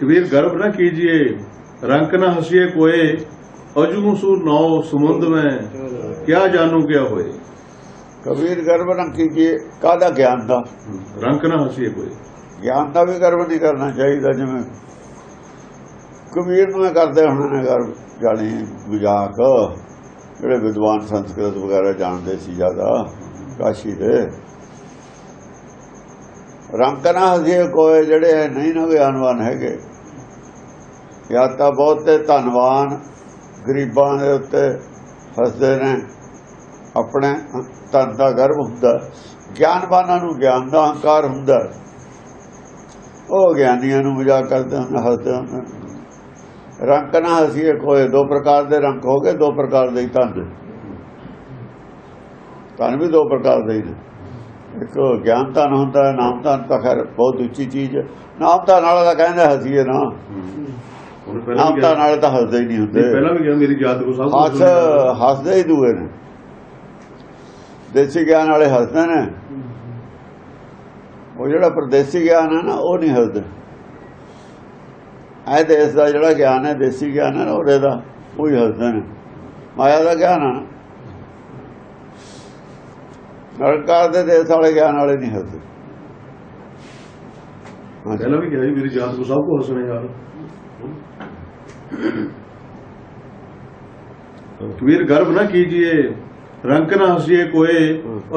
ਕਬੀਰ ਗਰਭ ਨਾ ਕੀਜੀਏ ਰੰਗ ਨਾ ਹਸੀਏ ਕੋਏ ਅਜੂ ਸੂ ਨੌ ਸਮੁੰਦ ਮੈਂ ਕਿਆ ਜਾਣੂ ਕਿਆ ਹੋਏ? ਕਬੀਰ ਗਰਭ ਨਾ ਕੀਜੀਏ ਕਾਦਾ ਗਿਆਨ ਦਾ? ਰੰਗ ਨਾ ਹਸੀਏ ਕੋਏ। ਗਿਆਨ ਦਾ ਵੀ ਗਰਬ ਨਹੀਂ ਕਰਨਾ ਚਾਹੀਦਾ ਜਿਵੇਂ। ਕਬੀਰ ਨੂੰ ਕਰਦੇ ਹੁਣ ਗਰਭ ਜਾਣੇ ਮਜਾਕ। ਜਿਹੜੇ ਵਿਦਵਾਨ ਸੰਸਕ੍ਰਿਤ ਵਗੈਰਾ ਜਾਣਦੇ ਸੀ ਜ਼ਿਆਦਾ ਕਾਸ਼ੀ ਦੇ। ਰੰਗ ਨਾ ਹਸੀਏ ਕੋਏ ਜਿਹੜੇ ਨਹੀਂ ਨਾ ਗਿਆਨਵਾਨ ਹੈਗੇ। ਜਾਂ ਤਾਂ ਬਹੁਤੇ ਧਨਵਾਨ ਗਰੀਬਾਂ ਦੇ ਉੱਤੇ ਹੱਸਦੇ ਨੇ। ਆਪਣੇ ਧਨ ਦਾ ਗਰਭ ਹੁੰਦਾ। ਗਿਆਨਵਾਨਾਂ ਨੂੰ ਗਿਆਨ ਦਾ ਹੰਕਾਰ ਹੁੰਦਾ। ਉਹ ਗਿਆਨੀਆਂ ਨੂੰ ਮਜ਼ਾਕ ਕਰਦੇ ਹੁੰਦੇ, ਹੱਸਦੇ ਹੁੰਦੇ ਰੰਗ ਨਾ ਹਸੀਏ ਕੋਏ ਦੋ ਪ੍ਰਕਾਰ ਦੇ ਰੰਗ ਹੋ ਗਏ, ਦੋ ਪ੍ਰਕਾਰ ਦੇ ਹੀ ਧਨ ਨੇ। ਧਨ ਵੀ ਦੋ ਪ੍ਰਕਾਰ ਦੇ ਹੀ ਨੇ। ਇੱਕ ਗਿਆਨ ਧਨ ਹੁੰਦਾ ਨਾਮ ਧਨ ਤਾਂ ਖੈਰ ਬਹੁਤ ਉੱਚੀ ਚੀਜ਼ ਹੈ। ਨਾਮ ਧਨ ਵਾਲਾ ਤਾਂ ਕਹਿੰਦੇ ਹਸੀਏ ਨਾ। ਨਾਮ ਕਿਹਾ ਵਾਲੇ ਤਾਂ ਹੱਸਦੇ ਹੀ ਨਹੀਂ ਹੁੰਦੇ। ਪਹਿਲਾਂ ਵੀ ਕਿਹਾ ਮੇਰੀ ਜਾਤ ਕੋ ਸਭ ਹੱਸ ਹੱਸਦੇ ਹੀ ਦੂਏ ਨੇ। ਦੇਸੀ ਗਿਆਨ ਵਾਲੇ ਹੱਸਦੇ ਨੇ। ਉਹ ਜਿਹੜਾ ਪਰਦੇਸੀ ਗਿਆਨ ਹੈ ਨਾ ਉਹ ਨਹੀਂ ਹੱਸਦੇ। ਐ ਦੇਸ ਦਾ ਜਿਹੜਾ ਗਿਆਨ ਹੈ ਦੇਸੀ ਗਿਆਨ ਹੈ ਨਾ ਉਹਦੇ ਦਾ ਉਹ ਹੀ ਹੱਸਦੇ ਨੇ। ਮਾਇਆ ਦਾ ਗਿਆਨ ਹੈ ਨਾ। ਨਿਰੰਕਾਰ ਦੇ ਦੇਸ ਵਾਲੇ ਗਿਆਨ ਵਾਲੇ ਨਹੀਂ ਹੁੰਦੇ। ਪਹਿਲਾਂ ਵੀ ਗਰਭ ਨਾ ਕੀਜੀਏ ਰੰਗ ਨਾ ਹਸੀਏ ਕੋਏ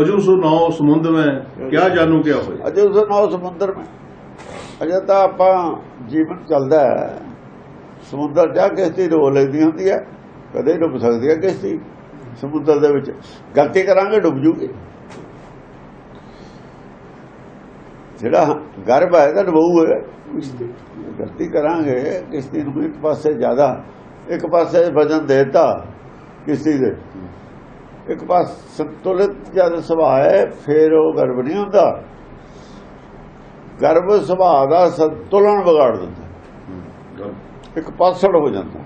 ਅਜੂ ਸੋ ਨਾਉ ਸਮੁੰਦ ਮੈਂ ਕਿਆ ਜਾਣੂ ਕਿਆ ਹੋਏ? ਅਜੂ ਸੋ ਨਾਉ ਸਮੁੰਦਰ ਮੈਂ। ਅਜੇ ਤਾਂ ਆਪਾਂ ਜੀਵਨ ਚੱਲਦਾ ਹੈ। ਸਮੁੰਦਰ ਜਾ ਕਿਸ਼ਤੀ ਰੋ ਲੈਂਦੀ ਹੁੰਦੀ ਹੈ ਕਦੇ ਡੁੱਬ ਸਕਦੀ ਹੈ ਕਿਸ਼ਤੀ। ਸਮੁੰਦਰ ਦੇ ਵਿੱਚ। ਗਲਤੀ ਕਰਾਂਗੇ ਡੁੱਬ ਜੂਗੇ। ਜਿਹੜਾ ਗਰਭ ਹੈ ਤਾਂ ਡੁੱਬੂ ਹੈ। ਗਲਤੀ ਕਰਾਂਗੇ ਕਿਸ਼ਤੀ ਨੂੰ ਇੱਕ ਪਾਸੇ ਜ਼ਿਆਦਾ ਇੱਕ ਪਾਸੇ ਵਜਨ ਦੇਤਾ ਕਿਸ਼ਤੀ ਦੇ। ਇੱਕ ਪਾਸ ਸੰਤੁਲਿਤ ਜਦ ਸੁਭਾਅ ਹੈ ਫਿਰ ਉਹ ਗਰਭ ਨਹੀਂ ਹੁੰਦਾ। ਗਰਭ ਸੁਭਾਅ ਦਾ ਸੰਤੁਲਨ ਵਿਗਾੜ ਦਿੰਦਾ। ਇੱਕ ਪਾਸੜ ਹੋ ਜਾਂਦਾ।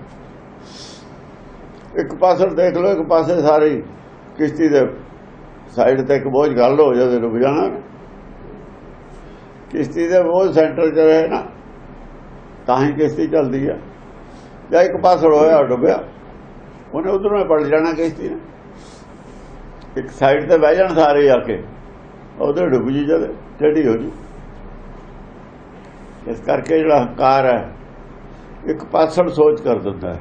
ਇੱਕ ਪਾਸੜ ਦੇਖ ਲਓ ਇੱਕ ਪਾਸੇ ਸਾਰੀ ਕਿਸ਼ਤੀ ਦੇ ਸਾਈਡ ਤੇ ਇੱਕ ਬੋਝ ਗੱਲ ਹੋ ਜਾਵੇ ਡੁੱਬ ਜਾਣਾ। ਕਿਸ਼ਤੀ ਦੇ ਬੋਝ ਸੈਂਟਰ 'ਚ ਰਹੇ ਨਾ, ਤਾਂ ਹੀ ਕਿਸ਼ਤੀ ਚੱਲਦੀ ਆ। ਜਾਂ ਇੱਕ ਪਾਸੜ ਹੋਇਆ ਡੁੱਬਿਆ। ਉਹਨੇ ਉਧਰੋਂ ਹੀ ਪੜ ਜਾਣਾ ਕਿਸ਼ਤੀ ਨੇ। ਇੱਕ ਸਾਈਡ ਤੇ ਬਹਿ ਜਾਣ ਸਾਰੇ ਆ ਕੇ ਉਧਰ ਡੁੱਬ ਜੀ ਜਦ, ਟੇਢੀ ਹੋ ਜੂ। ਇਸ ਕਰਕੇ ਜਿਹੜਾ ਹੰਕਾਰ ਹੈ, ਇੱਕ ਪਾਸੜ ਸੋਚ ਕਰ ਦਿੰਦਾ ਹੈ।